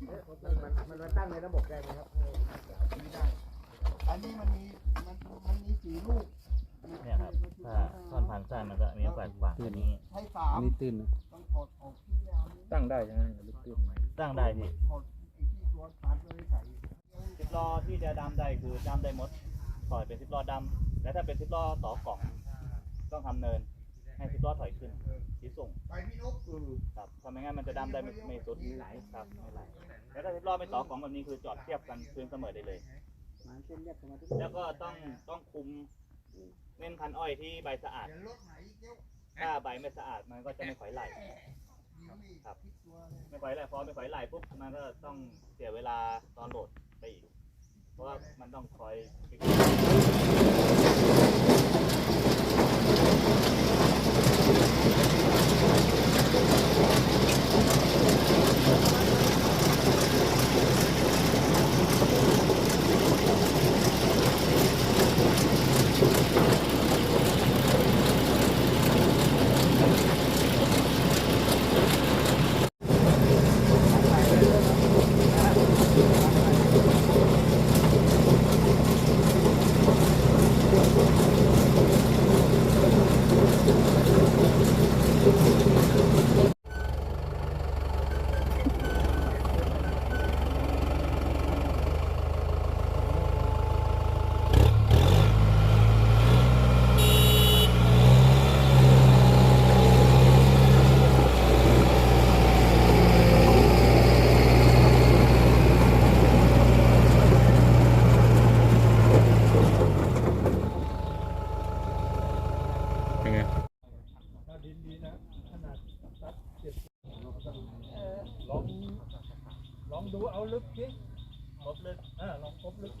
มันมันมาตั้งในระบบได้ไหมครับไม่ได้ อันนี้มันมีมันมันมีสี่ลูกเนี่ยครับถ้าท่อนพันสั้นมันก็มีโอกาสขวางอันนี้ให้สามอันนี้ตื้นนะต้องถอดออกที่ยาวนี้ตั้งได้ใช่ไหมลึกตื้นไหมตั้งได้พี่ถอดไอ้ที่ตัวตัดเลยใส่สิบล้อที่จะดำได้คือดำได้หมดถอยเป็นสิบล้อดำและถ้าเป็นสิบล้อต่อกล่อง ต้องทำเนิน ให้สิบล้อถอยขึ้นที่ส่งไปพี่นกครับ ถ้าไม่งั้นมันจะดำได้ไม่ไม่สุดไหลครับไม่ไหลแล้วถ้าสิบล้อไม่ต่อกล่องแบบนี้คือจอดเทียบกันคืนเสมอได้เลยแล้วก็ต้องต้องคุมเน้นพันอ้อยที่ใบสะอาดเดี๋ยวรถไหนเจ้าถ้าใบไม่สะอาดมันก็จะไม่ค่อยไหลนี่ครับพิษตัวเลยไม่ค่อยไหลพอไม่ค่อยไหลปุ๊บมันก็ต้องเสียเวลาตอนโหลดไปอีก เพราะว่ามันต้องคอย ลองลองดูเอาลึกสิครบลึกอ่าลองลบลึก